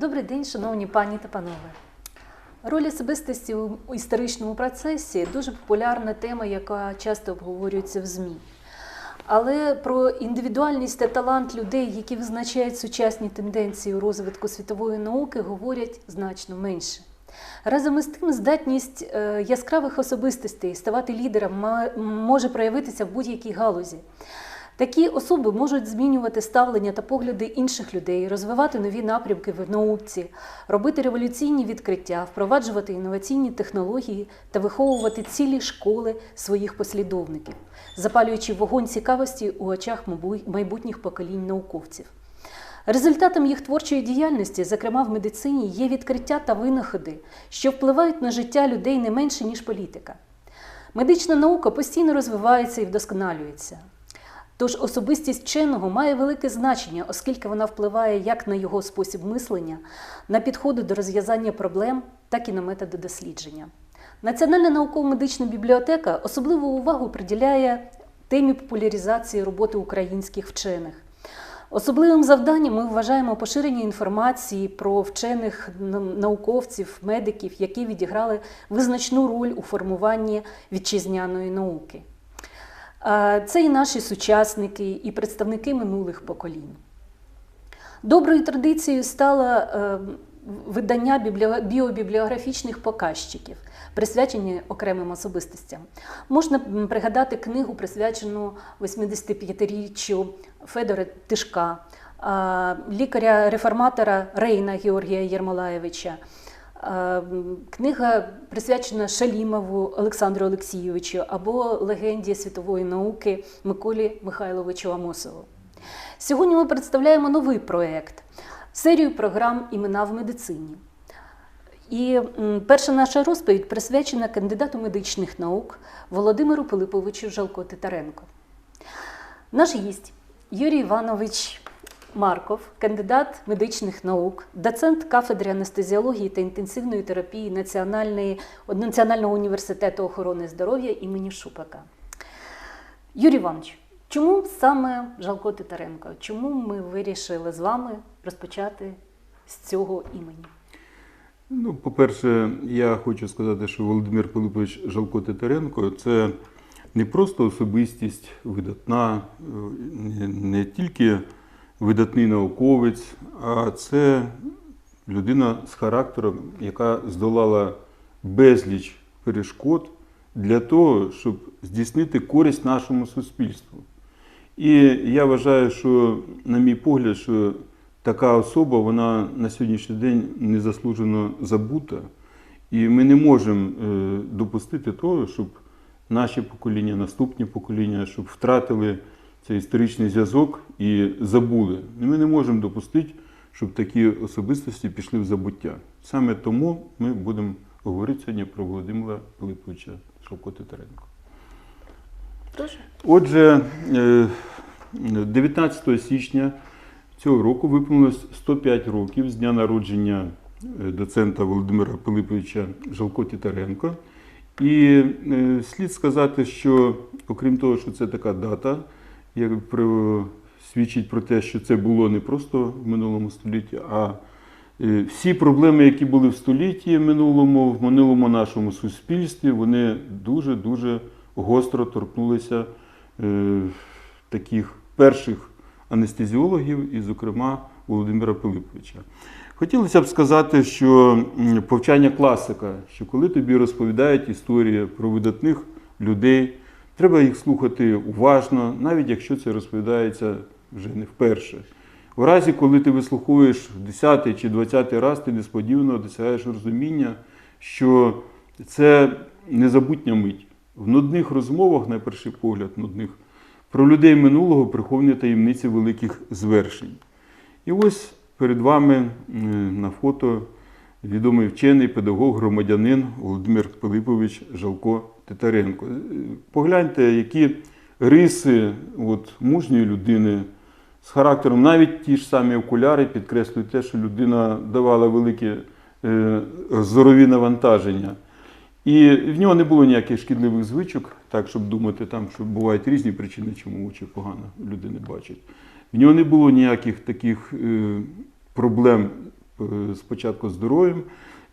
Добрий день, шановні пані та панове. Роль особистості у історичному процесі дуже популярна тема, яка часто обговорюється в ЗМІ. Але про індивідуальність та талант людей, які визначають сучасні тенденції у розвитку світової науки, говорять значно менше. Разом із тим, здатність е, яскравих особистостей ставати лідером може проявитися в будь-якій галузі. Такі особи можуть змінювати ставлення та погляди інших людей, розвивати нові напрямки в науці, робити революційні відкриття, впроваджувати інноваційні технології та виховувати цілі школи своїх послідовників, запалюючи вогонь цікавості у очах майбутніх поколінь науковців. Результатом їх творчої діяльності, зокрема в медицині, є відкриття та винаходи, що впливають на життя людей не менше, ніж політика. Медична наука постійно розвивається і вдосконалюється. Тож особистість вченого має велике значення, оскільки вона впливає як на його спосіб мислення, на підходи до розв'язання проблем, так і на методи дослідження. Національна науково-медична бібліотека особливу увагу приділяє темі популяризації роботи українських вчених. Особливим завданням ми вважаємо поширення інформації про вчених науковців, медиків, які відіграли визначну роль у формуванні вітчизняної науки. Е, Це і наші сучасники, і представники минулих поколінь. Доброю традицією стало е, видання біобібліографічних показчиків, присвячені окремим особистостям. Можна пригадати книгу, присвячену 85-річчю Федора Тишка, е, лікаря-реформатора Рейна Георгія Єрмолаєвича. Е, м, Книга присвячена Шалімову Олександру Олексійовичу або легенді світової науки Миколі Михайловичу Амосову. Сьогодні ми представляємо новий проєкт серію програм Імена в медицині. І перша наша розповідь присвячена кандидату медичних наук Володимиру Пилиповичу Жалко Титаренко. Наш гість Юрій Іванович Марков, кандидат медичних наук, доцент кафедри анестезіології та інтенсивної терапії Національної, Національного університету охорони здоров'я імені Шупака. Юрій Іванович, чому саме Жалко Титаренко? Чому ми вирішили з вами розпочати з цього імені? Ну, по-перше, я хочу сказати, що Володимир Пилипович Жалко Титаренко це не просто особистість видатна, е, не- тільки видатний науковець, а це людина з характером, яка здолала безліч перешкод для того, щоб здійснити користь нашому суспільству. І я вважаю, що, на мій погляд, що така особа вона на сьогоднішній день незаслужено забута. І ми не можемо е, допустити того, щоб наші покоління, наступні покоління, щоб втратили цей історичний зв'язок і забули. Ми не можемо допустити, щоб такі особистості пішли в забуття. Саме тому ми будемо говорити сьогодні про Володимира Пилиповича Шовко Титаренко. Отже, е, 19 січня цього року виповнилось 105 років з дня народження е, доцента Володимира Пилиповича Жалко Тітаренко. І е, слід сказати, що окрім того, що це така дата, як про- свідчить про те, що це було не просто в минулому столітті, а е, всі проблеми, які були в столітті минулому, в минулому нашому суспільстві, вони дуже-дуже гостро торкнулися е, таких перших анестезіологів, і, зокрема, Володимира Пилиповича. Хотілося б сказати, що повчання класика, що коли тобі розповідають історії про видатних людей, треба їх слухати уважно, навіть якщо це розповідається вже не вперше. В разі, коли ти вислуховуєш 10 чи 20 раз, ти несподівано досягаєш розуміння, що це незабутня мить. В нудних розмовах, на перший погляд, нудних, про людей минулого приховані таємниці великих звершень. І ось перед вами на фото відомий вчений педагог, громадянин Володимир Пилипович Жалко Титаренко. Погляньте, які риси от, мужньої людини з характером, навіть ті ж самі окуляри підкреслюють те, що людина давала великі е, зорові навантаження. І в нього не було ніяких шкідливих звичок, так, щоб думати, там, що бувають різні причини, чому очі погано людини бачать. В нього не було ніяких таких е, проблем е, спочатку здоров'ям.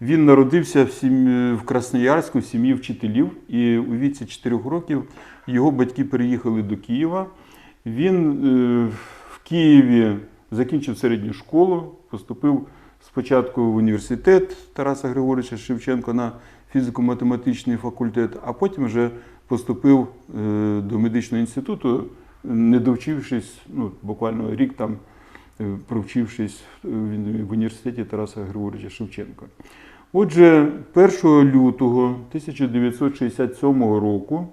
Він народився в, сім'ї, в Красноярську в сім'ї вчителів, і у віці 4 років його батьки переїхали до Києва. Він е, в Києві закінчив середню школу, поступив спочатку в університет Тараса Григоровича Шевченка на фізико-математичний факультет, а потім вже поступив е, до медичного інституту, не довчившись, ну, буквально рік там е, провчившись в університеті Тараса Григоровича Шевченка. Отже, 1 лютого 1967 року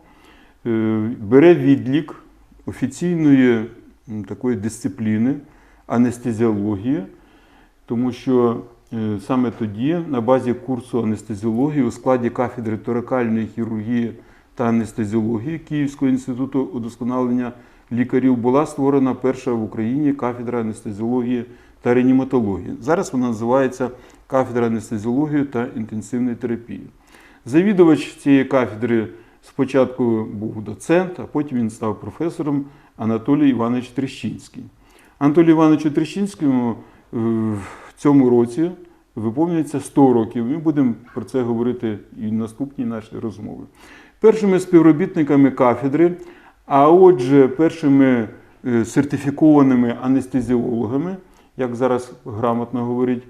е, бере відлік офіційної такої дисципліни анестезіології, тому що е, саме тоді на базі курсу анестезіології у складі кафедри торакальної хірургії та анестезіології Київського інституту удосконалення лікарів була створена перша в Україні кафедра анестезіології та реаніматології. Зараз вона називається кафедра анестезіології та інтенсивної терапії. Завідувач цієї кафедри спочатку був доцент, а потім він став професором Анатолій Іванович Трещинський. Анатолію Івановичу Трещинському е, в цьому році виповнюється 100 років. Ми будемо про це говорити і в наступній нашій розмові. Першими співробітниками кафедри, а отже, першими е, сертифікованими анестезіологами, як зараз грамотно говорить,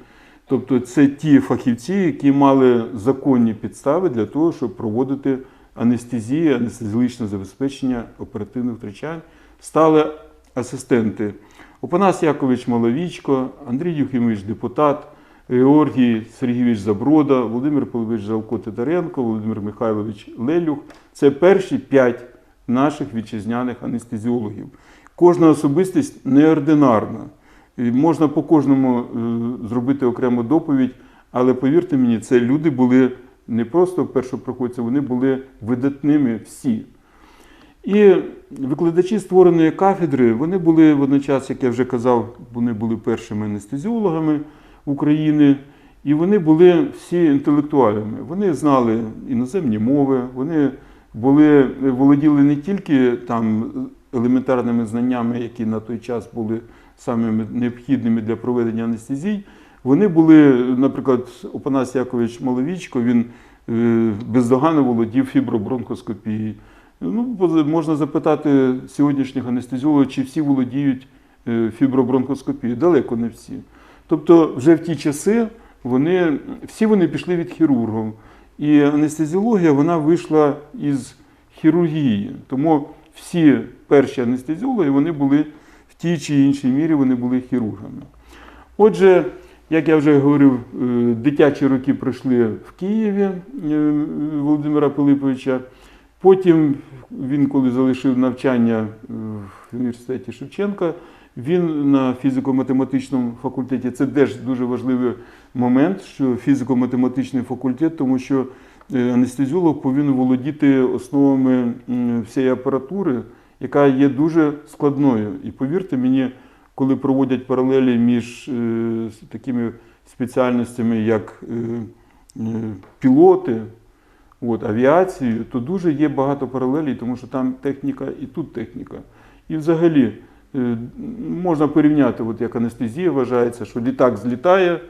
тобто це ті фахівці, які мали законні підстави для того, щоб проводити анестезію, анестезіологічне забезпечення оперативних втручань, стали асистенти Опанас Якович Маловічко, Андрій Юхимович депутат, Георгій Сергійович Заброда, Володимир Павлович Жалко Титаренко, Володимир Михайлович Лелюх. Це перші п'ять наших вітчизняних анестезіологів. Кожна особистість неординарна. Можна по кожному е, зробити окрему доповідь, але повірте мені, це люди були не просто першопроходці, вони були видатними всі. І викладачі створеної кафедри, вони були водночас, як я вже казав, вони були першими анестезіологами України, і вони були всі інтелектуалями. Вони знали іноземні мови, вони були, володіли не тільки там елементарними знаннями, які на той час були самими необхідними для проведення анестезій. Вони були, наприклад, Опанас Якович Маловічко, він е, бездоганно володів фібробронкоскопією. Ну, можна запитати сьогоднішніх анестезіологів, чи всі володіють е, фібробронкоскопією. Далеко не всі. Тобто, вже в ті часи вони, всі вони пішли від хірургів. І анестезіологія вона вийшла із хірургії. Тому всі перші анестезіологи вони були тій чи іншій мірі вони були хірургами. Отже, як я вже говорив, е, дитячі роки пройшли в Києві е, Володимира Пилиповича. Потім він, коли залишив навчання в університеті Шевченка, він на фізико-математичному факультеті. Це теж дуже важливий момент, що фізико-математичний факультет, тому що е, анестезіолог повинен володіти основами всієї апаратури, яка є дуже складною. І повірте мені, коли проводять паралелі між е, такими спеціальностями, як е, е, пілоти, от, авіацію, то дуже є багато паралелей, тому що там техніка і тут техніка. І взагалі е, можна порівняти, от як анестезія вважається, що літак злітає,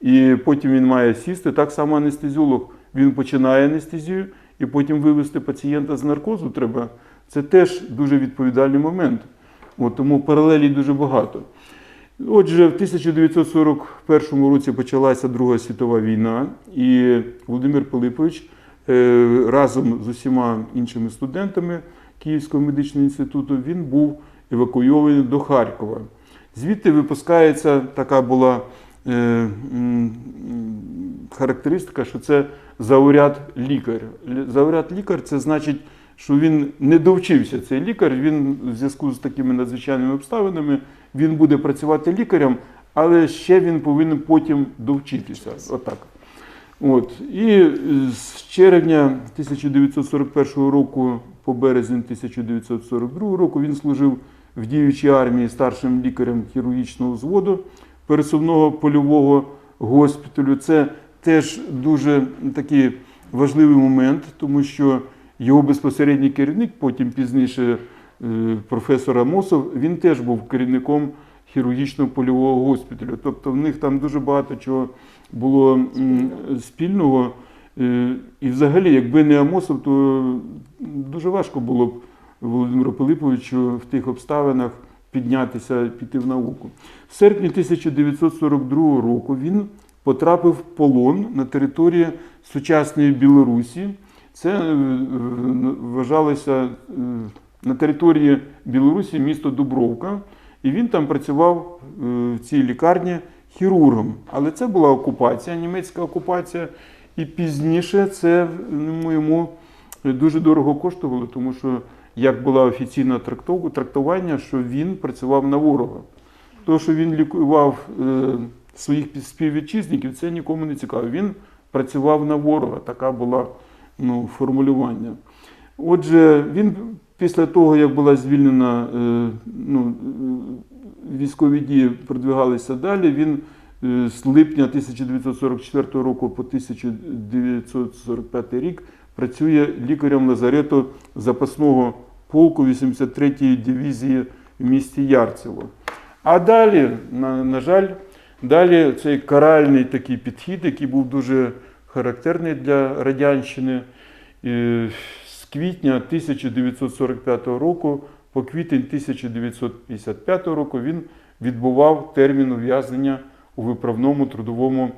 і потім він має сісти. Так само анестезіолог, він починає анестезію, і потім вивести пацієнта з наркозу треба. Це теж дуже відповідальний момент. От, тому паралелей дуже багато. Отже, в 1941 році почалася Друга світова війна, і Володимир Пилипович е, разом з усіма іншими студентами Київського медичного інституту він був евакуйований до Харкова. Звідти випускається така була е, характеристика, що це зауряд лікар. Зауряд лікар це значить, що він не довчився. Цей лікар, він в зв'язку з такими надзвичайними обставинами він буде працювати лікарем, але ще він повинен потім довчитися. Отак. От. І з червня 1941 року по березень 1942 року він служив в діючій армії старшим лікарем хірургічного взводу пересувного польового госпіталю. Це теж дуже такий важливий момент, тому що його безпосередній керівник, потім пізніше е, професор Амосов, він теж був керівником хірургічного польового госпіталю. Тобто в них там дуже багато чого було спільного. Е, І взагалі, якби не Амосов, то дуже важко було б Володимиру Пилиповичу в тих обставинах піднятися, піти в науку. В серпні 1942 року він потрапив в полон на території сучасної Білорусі. Це е, вважалося е, на території Білорусі місто Дубровка. І він там працював е, в цій лікарні хірургом. Але це була окупація, німецька окупація. І пізніше це ну, йому дуже дорого коштувало, тому що як була офіційна трактування, що він працював на ворога. То, що він лікував своїх співвітчизників, це нікому не цікаво. Він працював на ворога, така була ну, формулювання. Отже, він після того, як була звільнена, е, ну, військові дії продвигалися далі, він е, з липня 1944 року по 1945 рік працює лікарем лазарету запасного полку 83-ї дивізії в місті Ярцево. А далі, на, на жаль, далі цей каральний такий підхід, який був дуже характерний для Радянщини, з квітня 1945 року по квітень 1955 року він відбував термін ув'язнення у виправному трудовому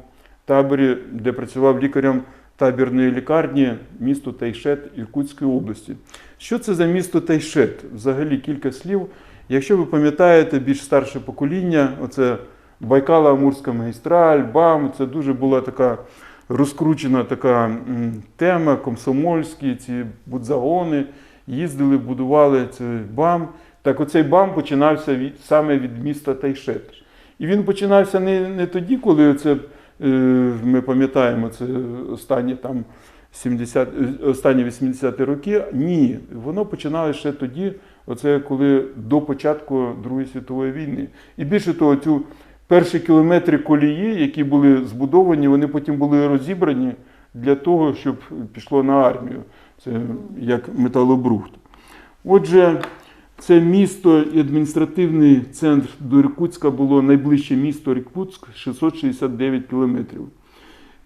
таборі, де працював лікарем табірної лікарні місто Тайшет Іркутської області. Що це за місто Тайшет? Взагалі кілька слів. Якщо ви пам'ятаєте більш старше покоління, оце Байкала Амурська магістраль, БАМ, це дуже була така розкручена така тема, комсомольські, ці будзагони, їздили, будували цей БАМ. Так оцей БАМ починався від, саме від міста Тайшет. І він починався не, не тоді, коли це, е, ми пам'ятаємо, це останні там 70, е, останні 80-ті роки. Ні, воно починалося ще тоді, оце коли до початку Другої світової війни. І більше того, цю перші кілометри колії, які були збудовані, вони потім були розібрані для того, щоб пішло на армію. Це як металобрухт. Отже, це місто і адміністративний центр до Іркутська було найближче місто Іркутськ 669 кілометрів.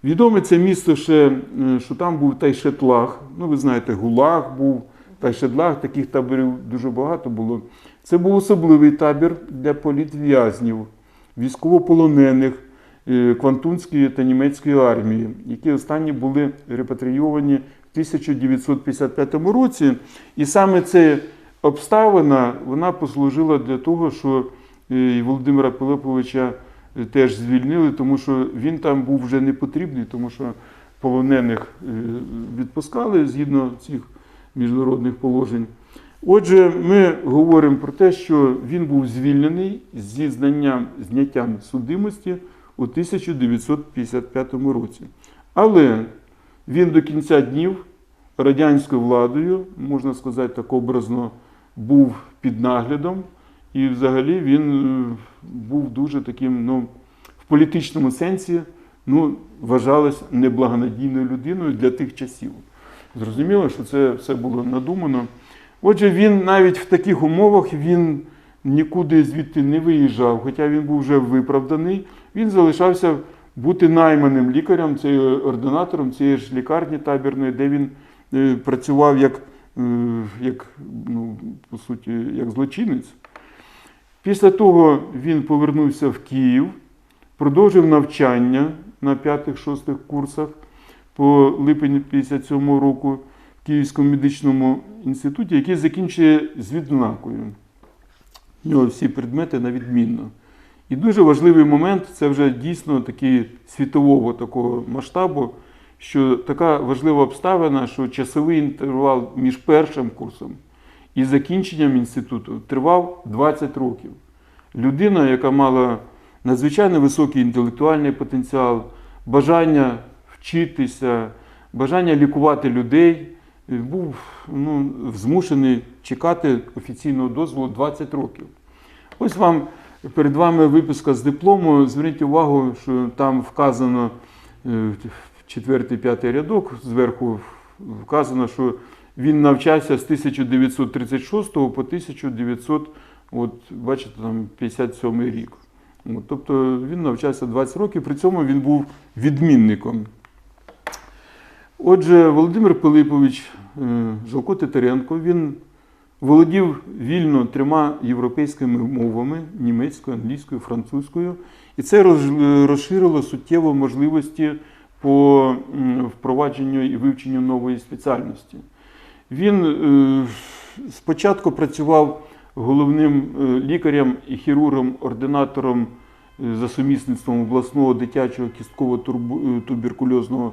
Відоме це місто ще, е, що там був Тайшетлаг. Ну, ви знаєте, Гулаг був, Тайшетлаг, таких таборів дуже багато було. Це був особливий табір для політв'язнів, військовополонених е, Квантунської та німецької армії, які останні були репатрійовані в 1955 році. І саме ця обставина вона послужила для того, що е, Володимира Пилиповича е, теж звільнили, тому що він там був вже не потрібний, тому що полонених відпускали згідно цих міжнародних положень. Отже, ми говоримо про те, що він був звільнений зі знанням, зняттям судимості у 1955 році. Але він до кінця днів радянською владою, можна сказати так образно, був під наглядом, і взагалі він е, був дуже таким, ну, в політичному сенсі, ну, вважалось неблагонадійною людиною для тих часів. Зрозуміло, що це все було надумано. Отже, він навіть в таких умовах він нікуди звідти не виїжджав, хоча він був вже виправданий, він залишався бути найманим лікарем, ординатором цієї ж лікарні табірної, де він е, працював як, е, як, ну, по суті, як злочинець. Після того він повернувся в Київ, продовжив навчання на 5-6 курсах по липень 57 року Київському медичному інституті, який закінчує з відзнакою. У нього всі предмети на відмінно. І дуже важливий момент це вже дійсно такий світового такого масштабу, що така важлива обставина, що часовий інтервал між першим курсом і закінченням інституту тривав 20 років. Людина, яка мала надзвичайно високий інтелектуальний потенціал, бажання вчитися, бажання лікувати людей, був ну, змушений чекати офіційного дозволу 20 років. Ось вам перед вами виписка з диплому. Зверніть увагу, що там вказано е, в четвертий п'ятий рядок, зверху вказано, що він навчався з 1936 по 1900 От, бачите, там 57 рік. От, тобто він навчався 20 років, при цьому він був відмінником. Отже, Володимир Пилипович е, Жалко Титаренко, він володів вільно трьома європейськими мовами німецькою, англійською, французькою. І це розширило суттєво можливості по впровадженню і вивченню нової спеціальності. Він е, спочатку працював головним е, лікарем і хірургом, ординатором е, за сумісництвом обласного дитячого кістково-туберкульозного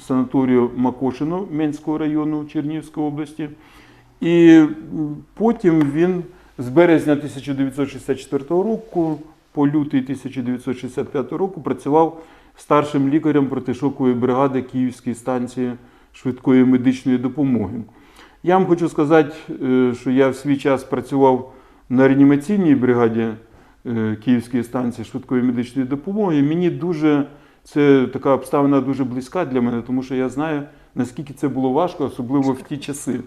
санаторію Макошино Менського району Чернігівської області. І потім він з березня 1964 року по лютий 1965 року працював старшим лікарем протишокової бригади Київської станції швидкої медичної допомоги. Я вам хочу сказати, е, що я в свій час працював на реанімаційній бригаді е, Київської станції швидкої медичної допомоги. Мені дуже це така обставина дуже близька для мене, тому що я знаю, наскільки це було важко, особливо в ті часи.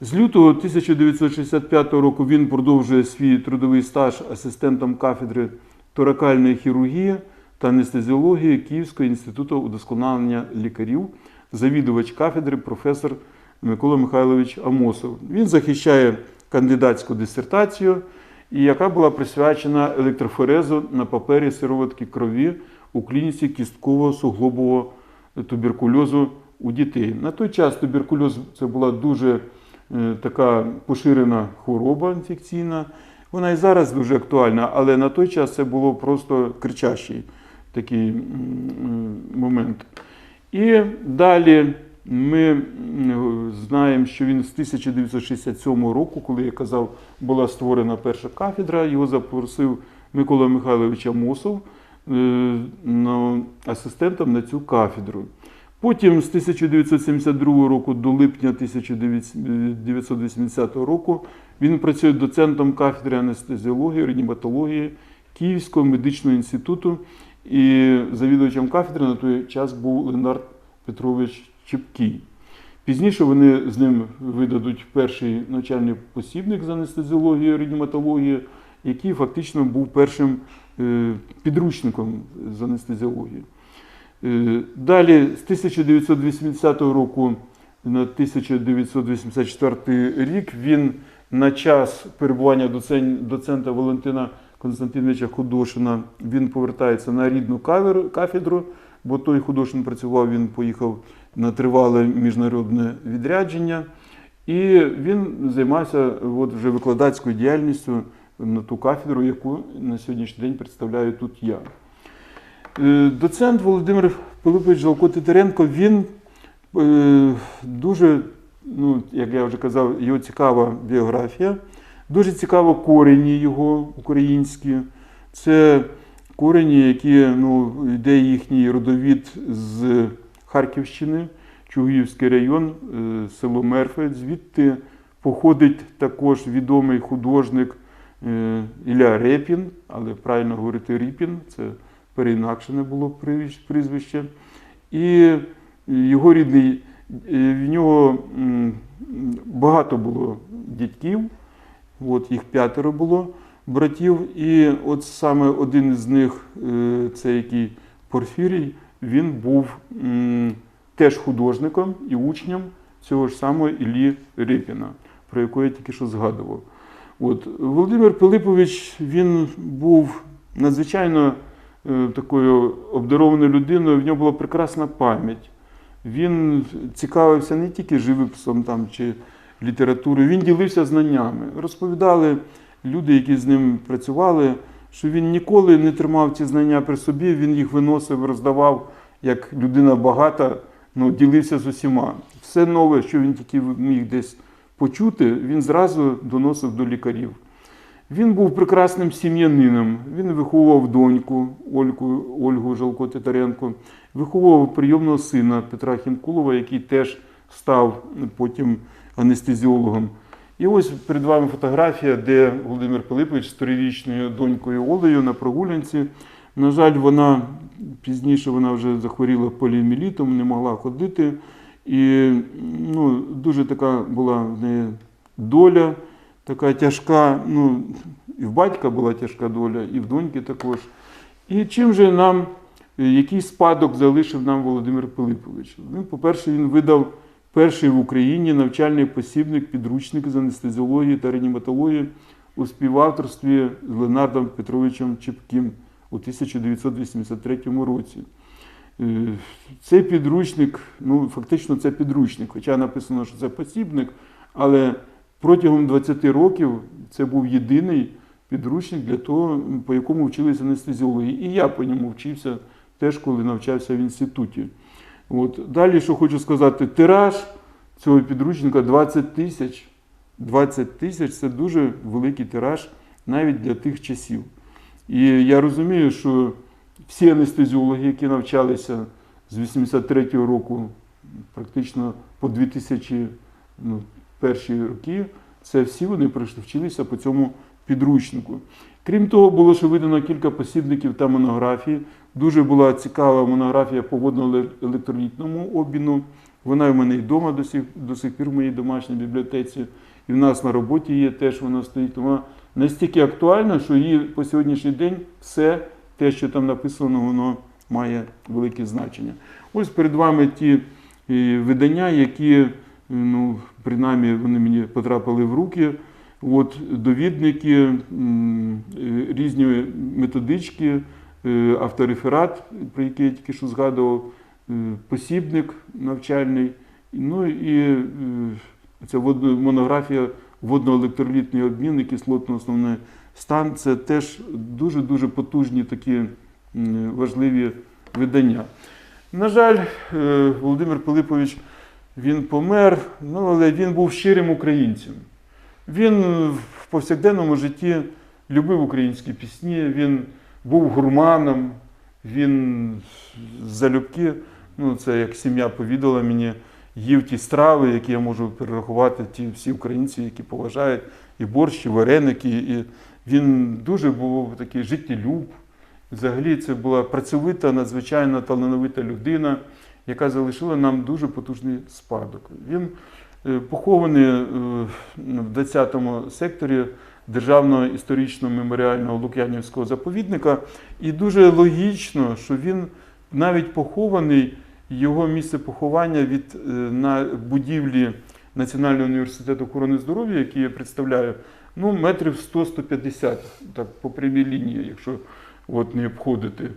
З лютого 1965 року він продовжує свій трудовий стаж асистентом кафедри торакальної хірургії та анестезіології Київського інституту удосконалення лікарів, завідувач кафедри, професор Микола Михайлович Амосов. Він захищає кандидатську дисертацію, яка була присвячена електрофорезу на папері сироватки крові у клініці кісткового суглобового туберкульозу у дітей. На той час туберкульоз це була дуже е, така поширена хвороба інфекційна. Вона і зараз дуже актуальна, але на той час це було просто кричащий такий момент. І далі ми знаємо, що він з 1967 року, коли я казав, була створена перша кафедра, його запросив Микола Михайлович Амосов е, на- асистентом на цю кафедру. Потім з 1972 року до липня 1980 року він працює доцентом кафедри анестезіології, реаніматології Київського медичного інституту і завідувачем кафедри на той час був Ленард Петрович Чепкій. Пізніше вони з ним видадуть перший навчальний посібник з анестезіології, реаніматології, який фактично був першим е, підручником з анестезіології. Е, Далі з 1980 року на 1984 рік він на час перебування доцен- доцента Валентина Константиновича Худошина він повертається на рідну кафедру, бо той Худошин працював, він поїхав на тривале міжнародне відрядження. І він займався от вже викладацькою діяльністю на ту кафедру, яку на сьогоднішній день представляю тут я. Е, Доцент Володимир Пилипович Жалко Титаренко, він е, дуже, ну, як я вже казав, його цікава біографія, дуже цікаво корені його українські. Це корені, які ну, йде їхній родовід з Харківщини, Чугуївський район, е, село Мерфе. Звідти походить також відомий художник Ілля Репін, але правильно говорити Ріпін, це переінакшене було прізвище. І його рідний, е, в нього багато було дядьків, от їх п'ятеро було братів. І от саме один з них, е, це який Порфірій, він був теж художником і учнем цього ж самого Іллі Репіна, про якого я тільки що згадував. От, Володимир Пилипович він був надзвичайно е, такою обдарованою людиною, в нього була прекрасна пам'ять. Він цікавився не тільки живописом там, чи літературою, він ділився знаннями. Розповідали люди, які з ним працювали, що він ніколи не тримав ці знання при собі, він їх виносив, роздавав як людина багата, ну, ділився з усіма. Все нове, що він тільки міг десь почути, він зразу доносив до лікарів. Він був прекрасним сім'янином. Він виховував доньку Ольгу, Ольгу Жалко Титаренко, виховував прийомного сина Петра Хінкулова, який теж став потім анестезіологом. І ось перед вами фотографія, де Володимир Пилипович з трирічною донькою Олею на прогулянці. На жаль, вона пізніше вона вже захворіла поліоміелітом, не могла ходити. І ну, дуже така була в неї доля, така тяжка. Ну, і в батька була тяжка доля, і в доньки також. І чим же нам, е, який спадок залишив нам Володимир Пилипович? Ну, по-перше, він видав перший в Україні навчальний посібник, підручник з анестезіології та реаніматології у співавторстві з Ленардом Петровичем Чепким у 1983 році. Е, Цей підручник, ну фактично це підручник, хоча написано, що це посібник, але протягом 20 років це був єдиний підручник для того, по якому вчилися анестезіологи. І я по ньому вчився теж, коли навчався в інституті. От. Далі, що хочу сказати, тираж цього підручника 20 тисяч. 20 тисяч це дуже великий тираж навіть для тих часів. І я розумію, що всі анестезіологи, які навчалися з 83-го року, практично по 2000 ну, роки, це всі вони прийшли вчилися по цьому підручнику. Крім того, було ще видано кілька посібників та монографій. Дуже була цікава монографія по водно-електролітному обміну. Вона в мене і вдома до сих, до сих пір в моїй домашній бібліотеці. І в нас на роботі є теж вона стоїть. Вона настільки актуальна, що її по сьогоднішній день все те, що там написано, воно має велике значення. Ось перед вами ті е, видання, які, е, ну, принаймні, вони мені потрапили в руки. От довідники, е, різні методички, автореферат, про який я тільки що згадував, посібник навчальний, ну і ця монографія водно-електролітний обмін і кислотно-основний стан. Це теж дуже-дуже потужні такі важливі видання. На жаль, е, Володимир Пилипович він помер, ну, але він був щирим українцем. Він в повсякденному житті любив українські пісні, він був гурманом, він залюбки, ну це як сім'я повідала мені, їв ті страви, які я можу перерахувати, ті всі українці, які поважають, і борщ, і вареники. І він дуже був такий життєлюб. Взагалі, це була працьовита, надзвичайно талановита людина, яка залишила нам дуже потужний спадок. Він е, похований е, в 20-му секторі Державного історичного меморіального Лук'янівського заповідника. І дуже логічно, що він навіть похований, його місце поховання від е, на будівлі Національного університету охорони здоров'я, який я представляю, ну, метрів 100-150, так по прямій лінії, якщо от, не обходити.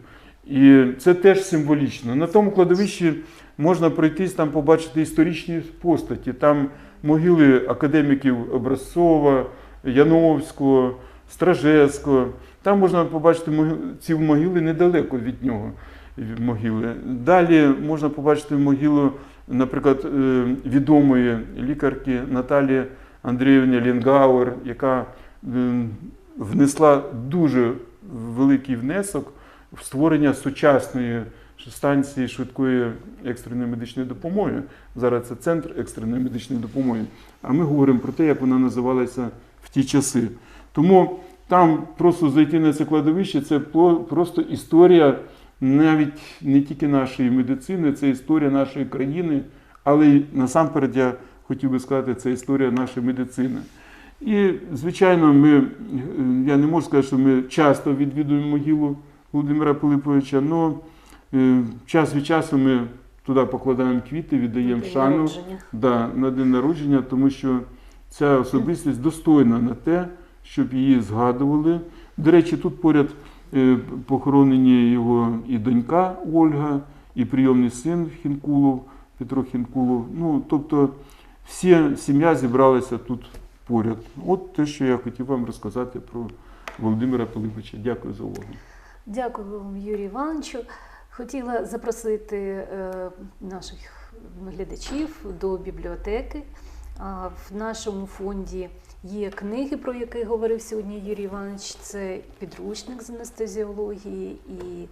І це теж символічно. На тому кладовищі можна пройтись, там побачити історичні постаті. Там могили академіків Образцова, Яновського, Стражевського. Там можна побачити ці могили недалеко від нього. Могили. Далі можна побачити могилу, наприклад, е, відомої лікарки Наталії Андріївни Лінгауер, яка внесла дуже великий внесок в створення сучасної станції швидкої екстреної медичної допомоги. Зараз це центр екстреної медичної допомоги. А ми говоримо про те, як вона називалася в ті часи. Тому там просто зайти на це кладовище це просто історія навіть не тільки нашої медицини, це історія нашої країни, але й насамперед я хотів би сказати, це історія нашої медицини. І, звичайно, ми, е, я не можу сказати, що ми часто відвідуємо могилу Володимира Пилиповича, але час від часу ми туди покладаємо квіти, віддаємо День шану народження. да, на день народження, тому що ця особистість достойна на те, щоб її згадували. До речі, тут поряд е, похоронені його і донька Ольга, і прийомний син Хінкулов, Петро Хінкулов. Ну, тобто всі сім'я зібралася тут поряд. От те, що я хотів вам розказати про Володимира Пилиповича. Дякую за увагу. Дякую вам, Юрію Івановичу. Хотіла запросити е, наших глядачів до бібліотеки. В нашому фонді є книги, про які говорив сьогодні Юрій Іванович. Це підручник з анестезіології і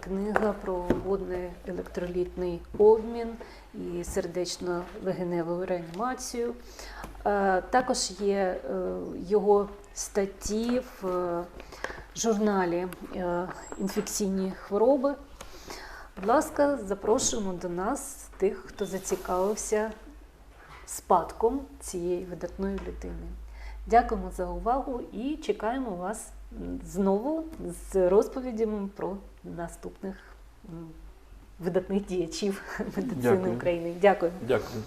книга про водний електролітний обмін і сердечно-легеневу реанімацію. Також є е, його статті в е, журналі е, Інфекційні хвороби. Будь ласка, запрошуємо до нас тих, хто зацікавився спадком цієї видатної людини. Дякуємо за увагу і чекаємо вас знову з розповідями про наступних видатних діячів медицини Дякую. України. Дякую. Дякую.